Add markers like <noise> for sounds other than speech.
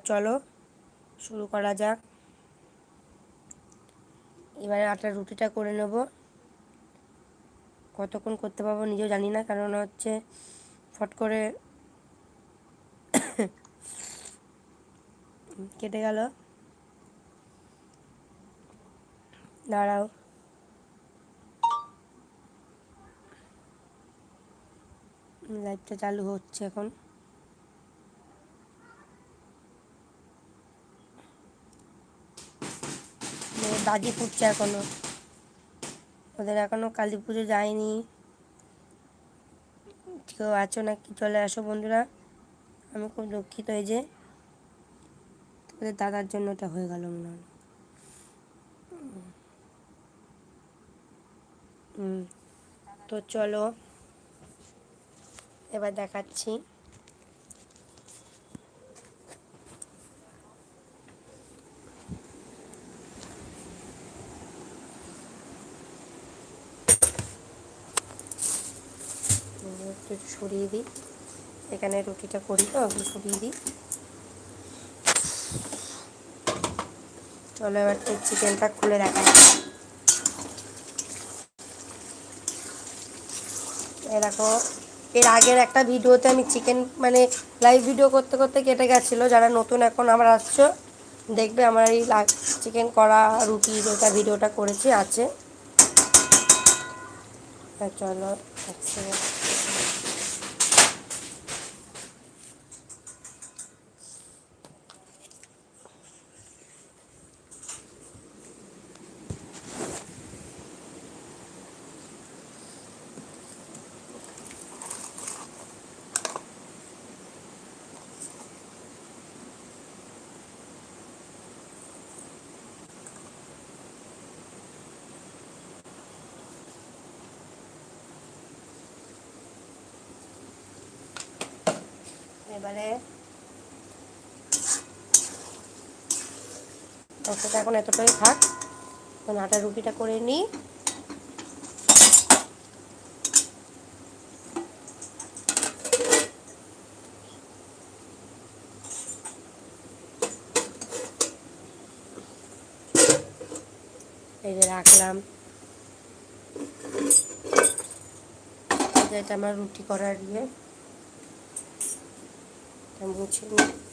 চলো, শুরু করা যাক। এবারে আটার রুটিটা করে নেব। কতক্ষণ করতে পারব নিজেও জানি না, কারণ হচ্ছে ফট করে <coughs> কেটে গেল। দাঁড়াও। লাইটটা চালু হচ্ছে এখন। বাজি ফুটছে এখনও। ওদের এখনও কালী পুজো যায়নি। কেউ আছো নাকি? চলে আসো বন্ধুরা। আমি খুব দুঃখিত এই যে তোদের দাদার জন্য ওটা হয়ে গেল মনে হয়। তো চলো, এবার দেখাচ্ছি। একটু দিই। এখানে রুটিটা করি তো একটু সরিয়ে দিই। চলো এবার তো চিকেনটা খুলে দেখা দেখো, এর আগের একটা ভিডিওতে আমি চিকেন মানে লাইভ ভিডিও করতে করতে কেটে গেছিল। যারা নতুন এখন আমার আসছো, দেখবে আমার এই চিকেন করা রুটি যেটা ভিডিওটা করেছি, আছে। চলো। 好吃 এবারে তরকারিটা এখন এতটাই থাক। এখন আটার রুটিটা করে নিই এই যে রাখলাম। এটা আমার রুটি করার ইয়ে। মুছে নিই